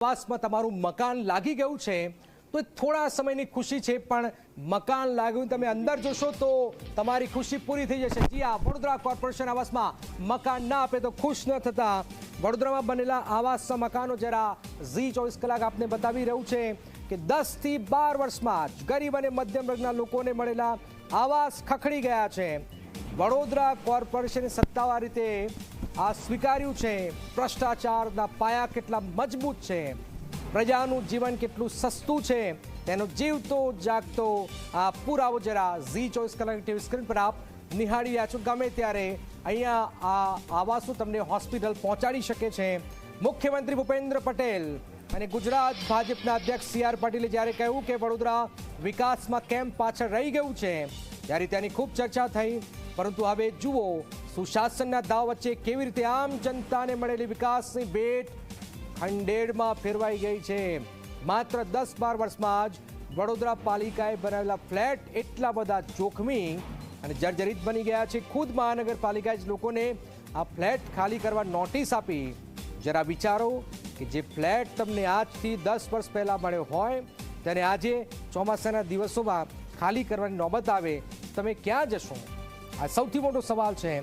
આવાસમાં તમારું મકાન લાગી ગયું છે, તો થોડા સમયની ખુશી છે, પણ મકાન લાગ્યું તમે અંદર જોશો તો તમારી ખુશી પૂરી થઈ જશે. જી આ વડોદરા કોર્પોરેશન આવાસમાં મકાન ના આપે તો ખુશ ન થતા વડોદરામાં બનેલા આવાસના મકાનો જરા ઝી ચોવીસ કલાક આપને બતાવી રહ્યું છે કે દસથી બાર વર્ષમાં જ ગરીબ અને મધ્યમ વર્ગના લોકોને મળેલા આવાસ ખખડી ગયા છે. વડોદરા કોર્પોરેશને સત્તાવાર રીતે આ સ્વીકાર્યું છે. ભ્રષ્ટાચારના પાયા કેટલા મજબૂત છે. પ્રજાનું જીવન કેટલું સસ્તું છે. તેનો જીવતો જાગતો આ પુરાવો જરા ઝી ચોવીસ કલાક ટીવી સ્ક્રીન પર આપ નિહાળી રહ્યા છો. ગમે ત્યારે અહીંયા આ આવાસો તમને હોસ્પિટલ પહોંચાડી શકે છે. મુખ્યમંત્રી ભૂપેન્દ્ર પટેલ અને ગુજરાત ભાજપના અધ્યક્ષ સી આર પાટીલે જ્યારે કહ્યું કે વડોદરા વિકાસમાં કેમ પાછળ રહી ગયું છે, ત્યારે તેની ખૂબ ચર્ચા થઈ. પરંતુ હવે જુઓ સુશાસનના દાવ વચ્ચે કેવી રીતે આમ જનતાને મળેલી વિકાસની ભેટ ખંડેડમાં ફેરવાઈ ગઈ છે. માત્ર દસ બાર વર્ષમાં જ વડોદરા પાલિકાએ બનાવેલા ફ્લેટ એટલા બધા જોખમી અને જર્જરિત બની ગયા છે. ખુદ મહાનગરપાલિકાએ જ લોકોને આ ફ્લેટ ખાલી કરવા નોટિસ આપી. જરા વિચારો કે જે ફ્લેટ તમને આજથી દસ વર્ષ પહેલાં મળ્યો હોય, તેને આજે ચોમાસાના દિવસોમાં ખાલી કરવાની નોબત આવે, તમે ક્યાં જશો? આ સૌથી મોટો સવાલ છે.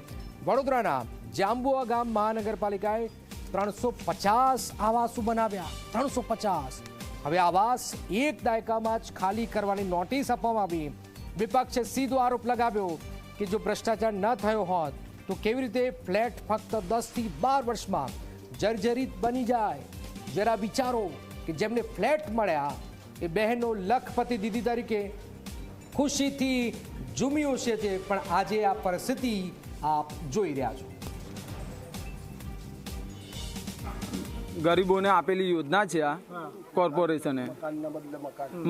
વડોદરાના જાંબુઆ ગામ મહાનગરપાલિકાએ ત્રણસો પચાસ આવાસો બનાવ્યા. ત્રણસો પચાસ. હવે આવાસ એક દાયકામાં જ ખાલી કરવાની નોટિસ આપવામાં આવી. વિપક્ષે સીધો આરોપ લગાવ્યો કે જો ભ્રષ્ટાચાર ન થયો હોત, તો કેવી રીતે ફ્લેટ ફક્ત દસથી બાર વર્ષમાં જર્જરિત બની જાય? જરા વિચારો કે જેમને ફ્લેટ મળ્યા, એ બહેનો લખપતિ દીદી તરીકે ખુશીથી ઝૂમી છે. પણ આજે આ પરિસ્થિતિ આપ જોઈ રહ્યા છો. ગરીબોને આપેલી યોજના છે આ કોર્પોરેશને.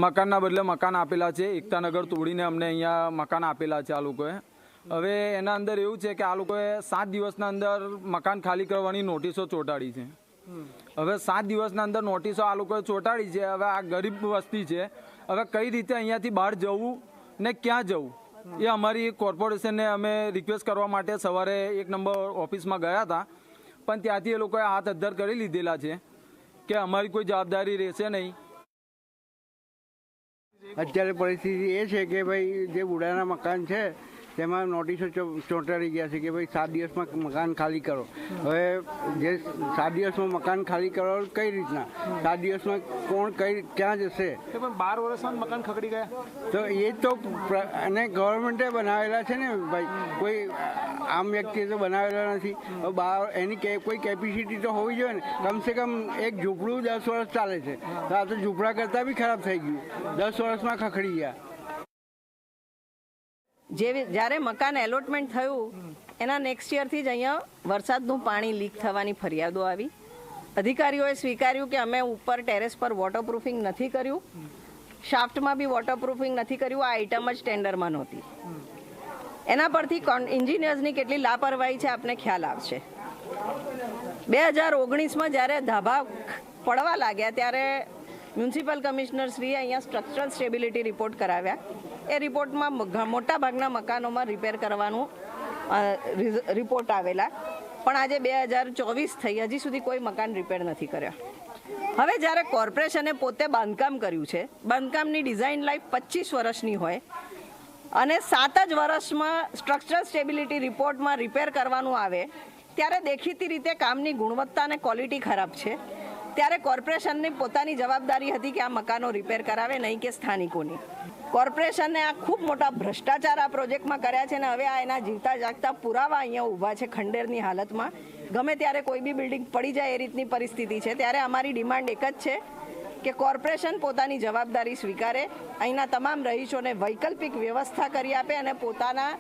મકાનના બદલે મકાન. આપેલા છે. એકતાનગર તોડીને અમને અહીંયા મકાન આપેલા છે આ લોકોએ. હવે એના અંદર એવું છે કે આ લોકોએ સાત દિવસના અંદર મકાન ખાલી કરવાની નોટિસો ચોંટાડી છે. હવે સાત દિવસના અંદર નોટિસો આ લોકોએ ચોંટાડી છે. હવે આ ગરીબ વસ્તી છે. હવે કઈ રીતે અહીંયાથી બહાર જવું ને ક્યાં જવું? એ અમારી કોર્પોરેશનને અમે રિક્વેસ્ટ કરવા માટે સવારે એક નંબર ઓફિસમાં ગયા હતા. પણ ત્યાંથી એ લોકોએ હાથ અદ્ધર કરી લીધેલા છે કે અમારી કોઈ જવાબદારી રહેશે નહીં. અત્યારે પરિસ્થિતિ એ છે કે ભાઈ જે ઉડાના મકાન છે તેમાં નોટિસો ચોંટાડી ગયા છે કે ભાઈ સાત દિવસમાં મકાન ખાલી કરો. હવે જે સાત દિવસમાં મકાન ખાલી કરો કઈ રીતના? સાત દિવસમાં કોણ કઈ ક્યાં જશે? તો પણ બાર વર્ષમાં મકાન ખકડી ગયા. તો એ તો અને ગવર્મેન્ટે બનાવેલા છે ને ભાઈ. કોઈ આમ વ્યક્તિએ તો બનાવેલા નથી. હવે બાર એની કે- કોઈ કેપેસિટી તો હોવી જોઈએ ને. કમસે કમ એક ઝૂંપડું દસ વર્ષ ચાલે છે. તો આ તો ઝૂંપડા કરતાં બી ખરાબ થઈ ગયું. દસ વર્ષમાં ખખડી ગયા. જેવી જ્યારે મકાન એલોટમેન્ટ થયું, એના નેક્સ્ટ યરથી જ અહીંયા વરસાદનું પાણી લીક થવાની ફરિયાદો આવી. અધિકારીઓએ સ્વીકાર્યું કે અમે ઉપર ટેરેસ પર વોટરપ્રૂફિંગ નથી કર્યું. શાફ્ટમાં બી વોટરપ્રૂફિંગ નથી કર્યું. આ આઇટમ જ ટેન્ડરમાં નહોતી. એના પરથી એન્જિનિયર્સની કેટલી લાપરવાહી છે આપને ખ્યાલ આવશે. બે હજાર ઓગણીસમાં જ્યારે ધાબા પડવા લાગ્યા, ત્યારે મ્યુનિસિપલ કમિશનર શ્રીએ અહીંયા સ્ટ્રક્ચરલ સ્ટેબિલિટી રિપોર્ટ કરાવ્યા. એ રિપોર્ટમાં મોટા ભાગના મકાનોમાં રિપેર કરવાનું રિપોર્ટ આવેલા. પણ આજે બે હજાર ચોવીસ થઈ, હજી સુધી કોઈ મકાન રિપેર નથી કર્યા. હવે જ્યારે કોર્પોરેશને પોતે બાંધકામ કર્યું છે, બાંધકામની ડિઝાઇન લાઈફ પચીસ વર્ષની હોય, અને સાત જ વર્ષમાં સ્ટ્રક્ચરલ સ્ટેબિલિટી રિપોર્ટમાં રિપેર કરવાનું આવે, ત્યારે દેખીતી રીતે કામની ગુણવત્તા અને ક્વોલિટી ખરાબ છે. ત્યારે કોર્પોરેશનની પોતાની જવાબદારી હતી કે આ મકાનો રિપેર કરાવે, નહીં કે સ્થાનિકોની. કોર્પોરેશને આ ખૂબ મોટા ભ્રષ્ટાચાર આ પ્રોજેક્ટમાં કર્યા છે અને હવે આ એના જીવતા જાગતા પુરાવા અહીંયા ઊભા છે ખંડેરની હાલતમાં. ગમે ત્યારે કોઈ બી બિલ્ડિંગ પડી જાય એ રીતની પરિસ્થિતિ છે. ત્યારે અમારી ડિમાન્ડ એક જ છે કે કોર્પોરેશન પોતાની જવાબદારી સ્વીકારે, અહીંના તમામ રહીશોને વૈકલ્પિક વ્યવસ્થા કરી આપે અને પોતાના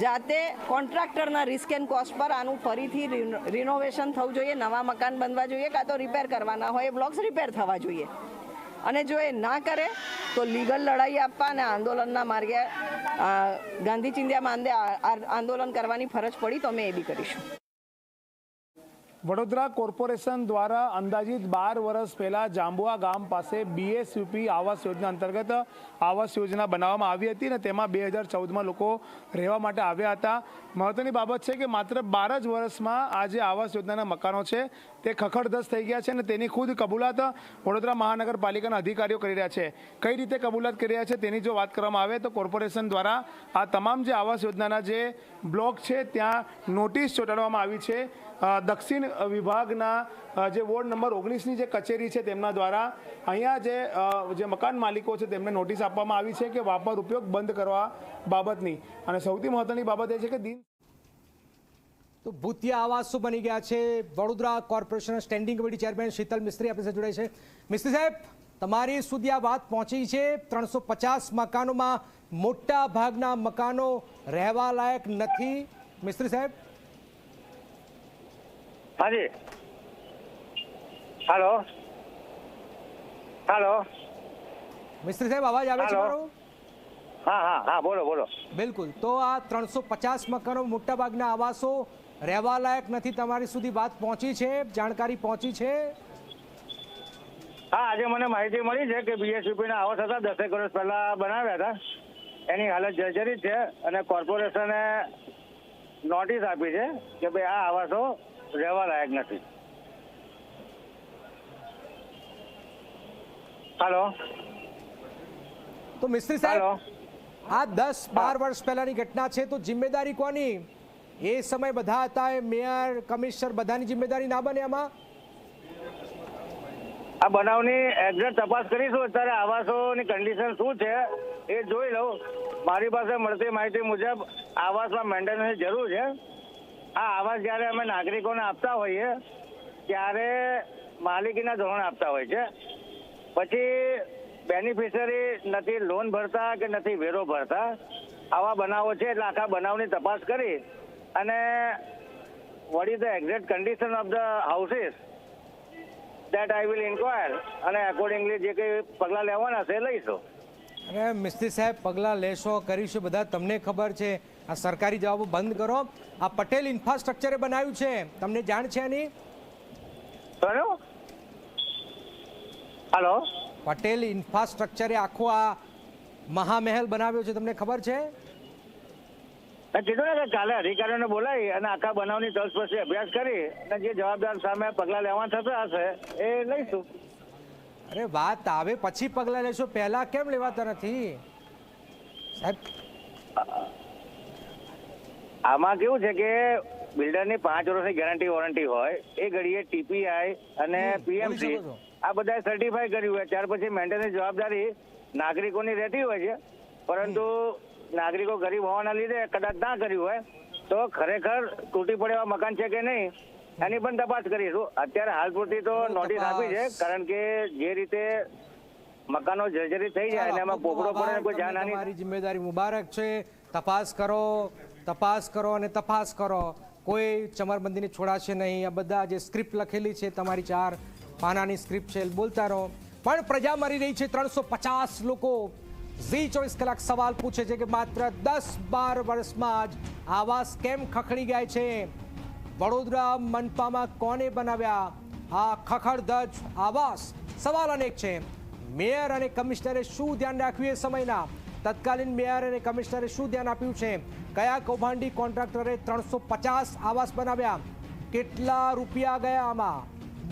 જાતે કોન્ટ્રાક્ટરના રિસ્ક એન્ડ કોસ્ટ પર આનું ફરીથી રિનો- રિનોવેશન થવું જોઈએ, નવા મકાન બનવા જોઈએ, કાં તો રિપેર કરવાના હોય, એ બ્લોક્સ રિપેર થવા જોઈએ. અને જો એ ના કરે તો લીગલ લડાઈ આપવા અને આંદોલનના માર્ગે ગાંધી ચિંધ્યા માંદે આંદોલન કરવાની ફરજ પડી તો અમે એ બી કરીશું. વડોદરા કોર્પોરેશન દ્વારા અંદાજિત બાર વર્ષ પહેલાં જાંબુઆ ગામ પાસે બીએસયુપી આવાસ યોજના અંતર્ગત આવાસ યોજના બનાવવામાં આવી હતી અને તેમાં બે હજાર ચૌદમાં લોકો રહેવા માટે આવ્યા હતા. મહત્ત્વની બાબત છે કે માત્ર બાર જ વર્ષમાં આ જે આવાસ યોજનાના મકાનો છે તે ખખડધસ થઈ ગયા છે અને તેની ખુદ કબૂલાત વડોદરા મહાનગરપાલિકાના અધિકારીઓ કરી રહ્યા છે. કઈ રીતે કબૂલાત કરી રહ્યા છે તેની જો વાત કરવામાં આવે તો કોર્પોરેશન દ્વારા આ તમામ જે આવાસ યોજનાના જે બ્લોક છે, ત્યાં નોટિસ ચોંટાડવામાં આવી છે. દક્ષિણ વિભાગના જે વોર્ડ નંબર ઓગણીસની જે કચેરી છે તેમના દ્વારા અહીંયા જે જે મકાન માલિકો છે તેમને નોટિસ આપવામાં આવી છે કે વાપર ઉપયોગ બંધ કરવા બાબતની. અને સૌથી મહત્ત્વની બાબત એ છે કે દિન તો ભૂતિયા આવાસો બની ગયા છે. Vadodara corporation standing committee chairman Sheetal Mistry આપણી સાથે જોડાય છે. મિસ્ત્રી સાહેબ તમારી સુધી આ વાત પહોંચી છે. ત્રણસો પચાસ મકાનોમાં મોટા ભાગના મકાનો રહેવા લાયક નથી. મિસ્ત્રી સાહેબ? હાજી. હાલો. હાલો. મિસ્ત્રી સાહેબ અવાજ આવે છે મારો? હા હા હા બોલો બોલો. બિલકુલ. તો આ ત્રણસો પચાસ મકાનો મોટા ભાગના આવાસો રહેવા લાયક નથી તમારી સુધી વાત પહોંચી છે જાણકારી પહોંચી છે? હા આજે મને માહિતી મળી છે કે બીએસયુપી ના આવાસ હતા દસેક વર્ષ પહેલા બનાવ્યા હતા. એની હાલત જર્જરિત છે અને કોર્પોરેશને નોટિસ આપી છે કે ભાઈ આ આવાસો રહેવા લાયક નથી. હાલો. તો મિસ્ત્રી સાહેબ આ દસ બાર વર્ષ પહેલાની ઘટના છે તો જિમ્મેદારી કોની? એ સમય બધા હતા, એ મેયર, કમિશનર બધાની જિમ્મેદારી ના બને આમાં? આ બનાવની એક્ઝેક્ટ તપાસ કરીશું. અત્યારે આવાસોની કન્ડિશન શું છે એ જોઈ લઉં. મારી પાસે મળતી માહિતી મુજબ આવાસમાં મેન્ટેનન્સની જરૂર છે. આ આવાસ જ્યારે અમે નાગરિકોને આપતા હોઈએ, ત્યારે માલિકીના ધોરણે આપતા હોય છે. પછી બેનિફિશરી નથી લોન ભરતા કે નથી વેરો ભરતા, આવા બનાવો છે. એટલે આખા બનાવની તપાસ કરી અને what is the exact condition of the houses that I will inquire અને અકોર્ડિંગલી જે કંઈ પગલાં લેવાના છે લઈશું. અને મિસ્ત્રી સાહેબ પગલાં લેશો કરીશું બધા. તમને ખબર છે આ સરકારી જવાબો બંધ કરો. આ પટેલ ઇન્ફ્રાસ્ટ્રક્ચરે બનાવ્યું છે. તમને જાણ છે એની હેલો પટેલ ઇન્ફ્રાસ્ટ્રક્ચરે આખો આ મહામહેલ બનાવ્યો છે. તમને ખબર છે? કીધું ને કે કાલે અધિકારીઓને બોલાવી અને આખા બનાવની તલસ્પર્શી અભ્યાસ કરી અને જે જવાબદાર સામે પગલાં લેવા થતા હશે એ લઈશું. અરે વાત આવે પછી પગલાં લેશો. પહેલા કેમ લેવાતા નથી? સાહેબ. આમાં કેવું છે કે બિલ્ડરની પાંચ વર્ષની ગેરંટી વોરંટી હોય એ ઘડીએ ટીપીઆઈ અને પીએમસી આ બધા સર્ટિફાઈ કર્યું હોય. ત્યાર પછી મેન્ટેનન્સ જવાબદારી નાગરિકોની રહેતી હોય છે. પરંતુ નાગરિકો ગરીબ હોવાના લીધે કદાચ ના કર્યું હોય તો ખરેખર તૂટી પડે એવા મકાન છે કે નહીં એની પણ તપાસ કરીશું અત્યારે હાલ પૂરતી તો નોટિસ આપી છે કારણ કે જે રીતે મકાનો જર્જરિત થઈ જાય અને એમાં પોકળો પડે કોઈ જાન મારી જિમ્મેદારી મુબારક છે. તપાસ કરો તપાસ કરો અને તપાસ કરો. કોઈ ચમરબંધીને છોડાશે નહીં. આ બધા જે સ્ક્રિપ્ટ લખેલી છે તમારી ચાર પાનાની સ્ક્રિપ્ટ છે એ બોલતા રહો. પણ પ્રજા મરી રહી છે ત્રણસો પચાસ લોકો. ઝી ચોવીસ કલાક સવાલ પૂછે છે કે માત્ર દસ બાર વર્ષમાં જ આવાસ કેમ ખખડી ગયા છે? વડોદરા મનપામાં કોને બનાવ્યા? આ ખખડધજ આવાસ. સવાલ અનેક છે. મેયર અને કમિશનરે શું ધ્યાન રાખ્યું એ સમયના? તત્કાલીન મેયર અને કમિશનરે શું ધ્યાન આપ્યું છે? કયા કૌભાંડી કોન્ટ્રાક્ટરે ત્રણસો પચાસ આવાસ બનાવ્યા? કેટલા રૂપિયા ગયા આમાં?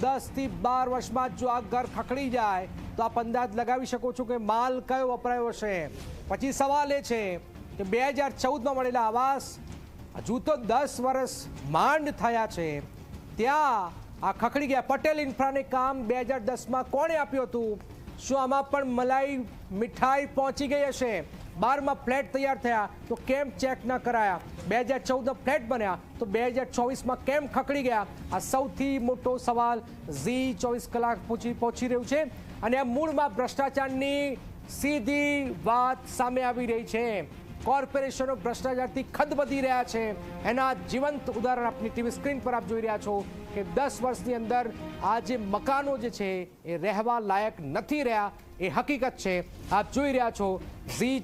દસથી બાર વર્ષમાં જો આ ઘર ખખડી જાય તો આપ અંદાજ લગાવી શકો છો કે માલ કયો વપરાયો હશે પછી સવાલ એ છે કે બે હજાર ચૌદમાં મળેલા આવાસ હજુ તો દસ વર્ષ માંડ થયા છે. ત્યાં આ ખખડી ગયા પટેલ ઇન્ફ્રાને કામ બે હજાર દસમાં કોણે આપ્યું હતું? શું આમાં પણ મલાઈ મીઠાઈ પહોંચી ગઈ હશે? બારમાં ફ્લેટ તૈયાર થયા, તો કેમ ચેક ન કરાયા? બે હજાર ચૌદમાં ફ્લેટ બન્યા, તો બે હજાર ચોવીસમાં કેમ ખકડી ગયા? આ સૌથી મોટો સવાલ ઝી ચોવીસ કલાક પહોંચી પહોંચી રહ્યું છે. અને મૂળમાં ભ્રષ્ટાચારની સીધી વાત સામે આવી રહી છે. કોર્પોરેશનો ભ્રષ્ટાચારથી ખદબદી રહ્યા છે. એના જીવંત ઉદાહરણ આપની ટીવી સ્ક્રીન પર આપ જોઈ રહ્યા છો કે દસ વર્ષની અંદર આ જે મકાનો જે છે, એ રહેવા લાયક નથી રહ્યા, એ હકીકત છે. આપ જોઈ રહ્યા છો ઝી